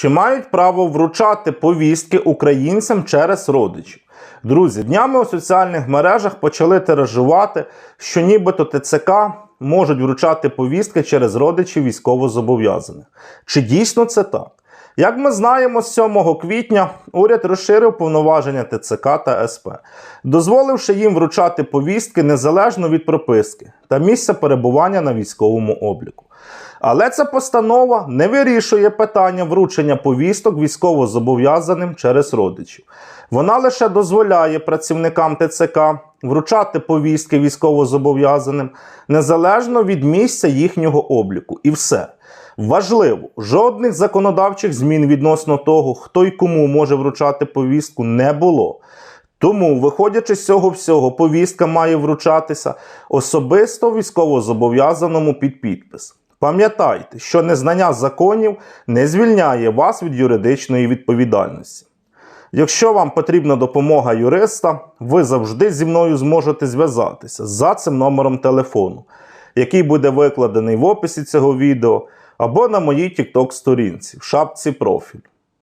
Чи мають право вручати повістки українцям через родичів? Друзі, днями у соціальних мережах почали тиражувати, що нібито ТЦК можуть вручати повістки через родичів військовозобов'язаних. Чи дійсно це так? Як ми знаємо, з 7 квітня уряд розширив повноваження ТЦК та СП, дозволивши їм вручати повістки незалежно від прописки та місця перебування на військовому обліку. Але ця постанова не вирішує питання вручення повісток військовозобов'язаним через родичів. Вона лише дозволяє працівникам ТЦК вручати повістки військовозобов'язаним незалежно від місця їхнього обліку. І все. Важливо, жодних законодавчих змін відносно того, хто й кому може вручати повістку, не було. Тому, виходячи з цього всього, повістка має вручатися особисто військовозобов'язаному під підпис. Пам'ятайте, що незнання законів не звільняє вас від юридичної відповідальності. Якщо вам потрібна допомога юриста, ви завжди зі мною зможете зв'язатися за цим номером телефону, який буде викладений в описі цього відео або на моїй TikTok сторінці в шапці профіль.